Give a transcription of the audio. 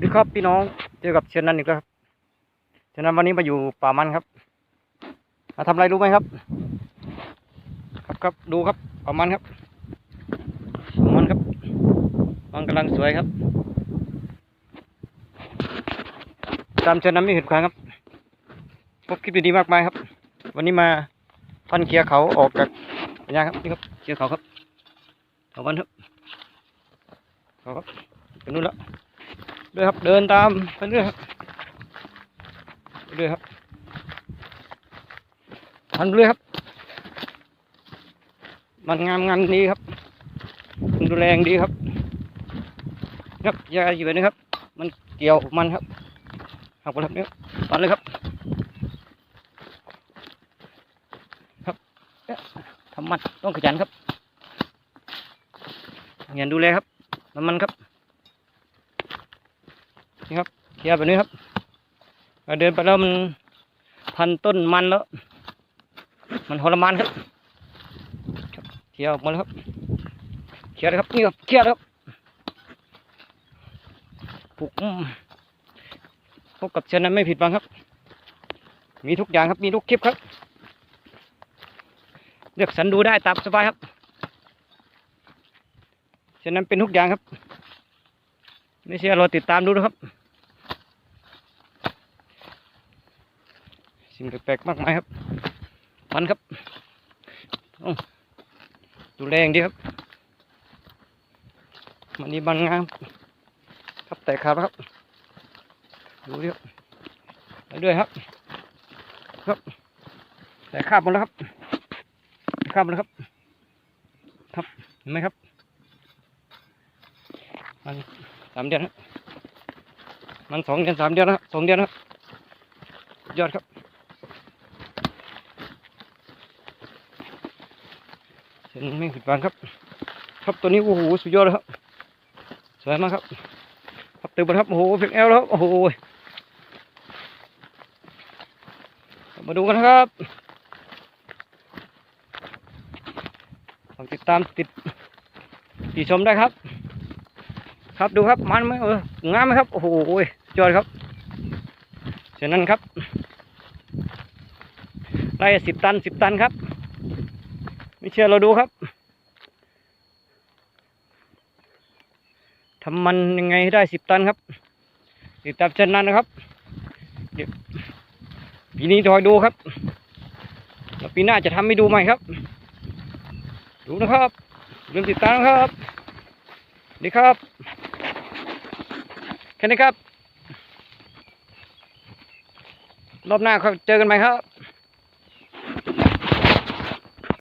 ดีครับพี่น้องเจอกับเชนนันอีกแล้วครับเชนนันวันนี้มาอยู่ป่ามันครับมาทำอะไรรู้ไหมครับ ครับครับดูครับป่ามันครับป่ามันครับมันกำลังสวยครับ ตามเชนนันไม่เห็นใครครับพบคลิปดีๆมากมายครับ วันนี้มาพันเคลียร์เขาออกจากระยะครับนี่ครับเคียร์เขาครับเขาวันครับเขาครับไปนู่นแล้ว ด้วยครับเดินตามไปเรื่อยครับไปเรื่อยครับทันเรื่อยครับ มันงามงามดีครับดูแรงดีครับครับยาอยู่แบบนี้ครับ มันเกี่ยวมันครับหักไปแล้วเนี่ยตัดเลยครับ ครับทำมันต้องขยันครับขยันดูแลครับมันมันครับ นี่ครับเคลียร์แบบนี้ครับเราเดินไปแล้วมันพันต้นมันแล้ว มันทรมานครับครับเคลียร์ออกมาแล้วครับเคลียร์เลยครับนี่ครับเคลียร์ครับผูกพบกับเชนนั้นไม่ผิดหวังครับ มีทุกอย่างครับมีทุกคลิปครับเลือกสรรดูได้ตามสบายครับเชนนั้นเป็นทุกอย่างครับ ไม่เชื่อเราติดตามดูนะครับ สิ่งแปลกๆมากมายครับมันครับดูแรงดีครับ มันนี่บางงามครับแต่ขาดครับ ดูดิครับไปด้วยครับ ครับแต่ขาบหมดแล้วครับขาบหมดแล้วครับ ครับเห็นไหมครับมัน สามเดือนครับมันสองเดือนสามเดือนนะสองเดือนนะยอดครับเห็นไม่ผิดหวังครับ ครับตัวนี้โอ้โหสุดยอดเลยครับสวยมากครับครับตื่นมาครับโอ้โหเพียงแอลแล้วโอ้โหมาดูกันครับติดตามติดติชมได้ครับ ครับดูครับมันไหมเอองามไหมครับโอ้โหยอดครับเฉะนั้นครับไร่สิบตันสิบตันครับ ไม่เชื่อเราดูครับทำมันยังไงให้ได้สิบตันครับติดตามเช่นนั้นนะครับเดี๋ยวปีนี้คอยดูครับแล้วปีหน้าจะทำให้ดูใหม่ครับ ดูนะครับอย่าลืมติดตามนครับดีครับ แค่นี้ครับ รอบหน้าเขาเจอกันไหมครับ